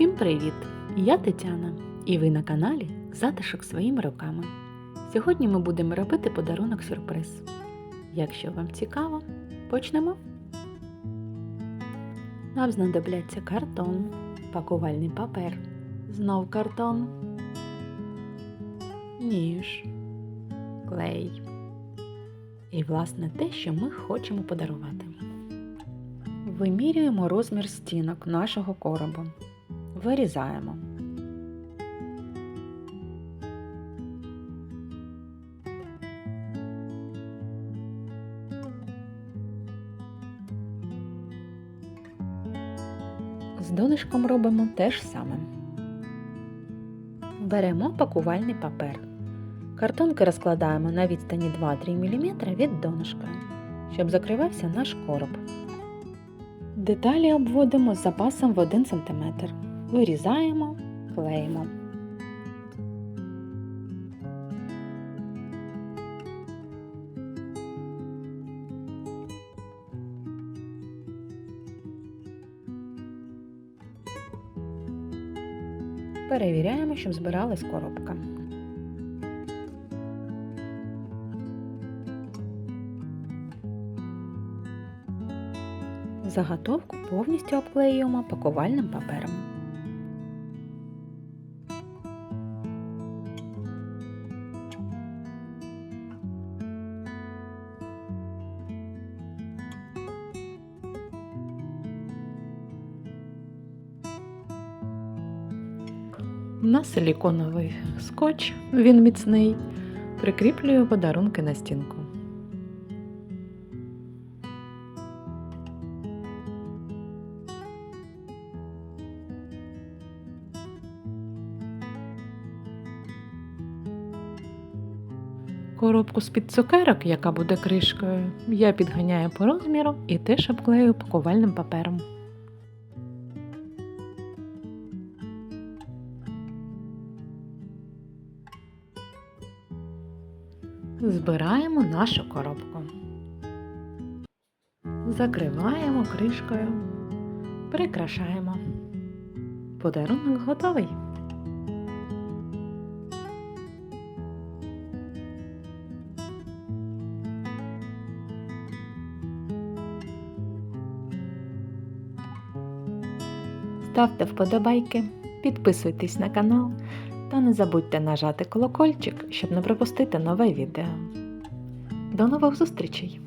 Всім привіт! Я Тетяна, і ви на каналі Затишок своїми руками. Сьогодні ми будемо робити подарунок сюрприз. Якщо вам цікаво, почнемо. Нам знадобляться картон, пакувальний папер, знов картон, ніж, клей і, власне, те, що ми хочемо подарувати. Вимірюємо розмір стінок нашого коробу. Вирізаємо. З донишком робимо те ж саме. Беремо пакувальний папер. Картонки розкладаємо на відстані 2-3 мм від донышка, щоб закривався наш короб. Деталі обводимо з запасом в 1 см. Вирізаємо, клеїмо. Перевіряємо, щоб збиралась коробка. Заготовку повністю обклеюємо пакувальним папером. На силіконовий скотч, він міцний, прикріплюю подарунки на стінку. Коробку з-під цукерок, яка буде кришкою, я підганяю по розміру і теж обклею пакувальним папером. Збираємо нашу коробку. Закриваємо кришкою, прикрашаємо. Подарунок готовий. Ставте вподобайки, підписуйтесь на канал та не забудьте нажати колокольчик, щоб не пропустити нове відео. До нових зустрічей!